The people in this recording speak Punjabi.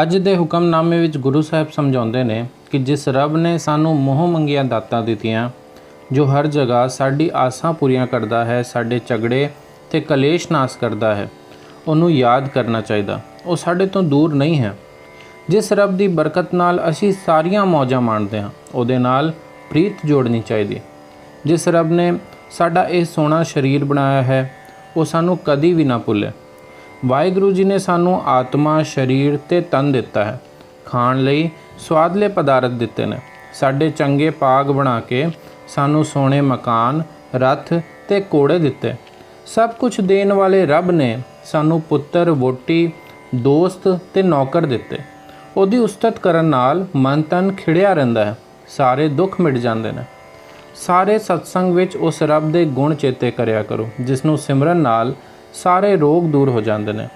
ਅੱਜ ਦੇ ਹੁਕਮਨਾਮੇ ਵਿੱਚ ਗੁਰੂ ਸਾਹਿਬ ਸਮਝਾਉਂਦੇ ਨੇ ਕਿ ਜਿਸ ਰੱਬ ਨੇ ਸਾਨੂੰ ਮੋਹ ਮੰਗੀਆਂ ਦਾਤਾਂ ਦਿੱਤੀਆਂ, ਜੋ ਹਰ ਜਗ੍ਹਾ ਸਾਡੀ ਆਸਾਂ ਪੂਰੀਆਂ ਕਰਦਾ ਹੈ, ਸਾਡੇ ਝਗੜੇ ਤੇ ਕਲੇਸ਼ ਨਾਸ ਕਰਦਾ ਹੈ, ਉਹਨੂੰ ਯਾਦ ਕਰਨਾ ਚਾਹੀਦਾ। ਉਹ ਸਾਡੇ ਤੋਂ ਦੂਰ ਨਹੀਂ ਹੈ। ਜਿਸ ਰੱਬ ਦੀ ਬਰਕਤ ਨਾਲ ਅਸੀਂ ਸਾਰੀਆਂ ਮੌਜਾਂ ਮਾਣਦੇ ਹਾਂ, ਉਹਦੇ ਨਾਲ ਪ੍ਰੀਤ ਜੋੜਨੀ ਚਾਹੀਦੀ। ਜਿਸ ਰੱਬ ਨੇ ਸਾਡਾ ਇਹ ਸੋਹਣਾ ਸਰੀਰ ਬਣਾਇਆ ਹੈ, ਉਹ ਸਾਨੂੰ ਕਦੀ ਵੀ ਨਾ ਭੁੱਲੇ। ਵਾਹਿਗੁਰੂ ਜੀ ਨੇ ਸਾਨੂੰ ਆਤਮਾ, ਸਰੀਰ ਤੇ ਤਨ ਦਿੱਤਾ ਹੈ। ਖਾਣ ਲਈ ਸਵਾਦਲੇ ਪਦਾਰਥ ਦਿੱਤੇ ਨੇ। ਸਾਡੇ ਚੰਗੇ ਪਾਗ ਬਣਾ ਕੇ ਸਾਨੂੰ ਸੋਹਣੇ ਮਕਾਨ, ਰੱਥ ਤੇ ਕੋੜੇ ਦਿੱਤੇ। ਸਭ ਕੁਝ ਦੇਣ ਵਾਲੇ ਰੱਬ ਨੇ ਸਾਨੂੰ ਪੁੱਤਰ, ਵੋਟੀ, ਦੋਸਤ ਤੇ ਨੌਕਰ ਦਿੱਤੇ। ਉਹਦੀ ਉਸਤਤ ਕਰਨ ਨਾਲ ਮਨ ਤਨ ਖਿੜਿਆ ਰਹਿੰਦਾ ਹੈ। ਸਾਰੇ ਦੁੱਖ ਮਿਟ ਜਾਂਦੇ ਨੇ। ਸਾਰੇ ਸਤਸੰਗ ਵਿੱਚ ਉਸ ਰੱਬ ਦੇ ਗੁਣ ਚੇਤੇ ਕਰਿਆ ਕਰੋ ਜਿਸ ਨੂੰ ਸਿਮਰਨ ਨਾਲ ਸਾਰੇ ਰੋਗ ਦੂਰ ਹੋ ਜਾਂਦੇ ਨੇ।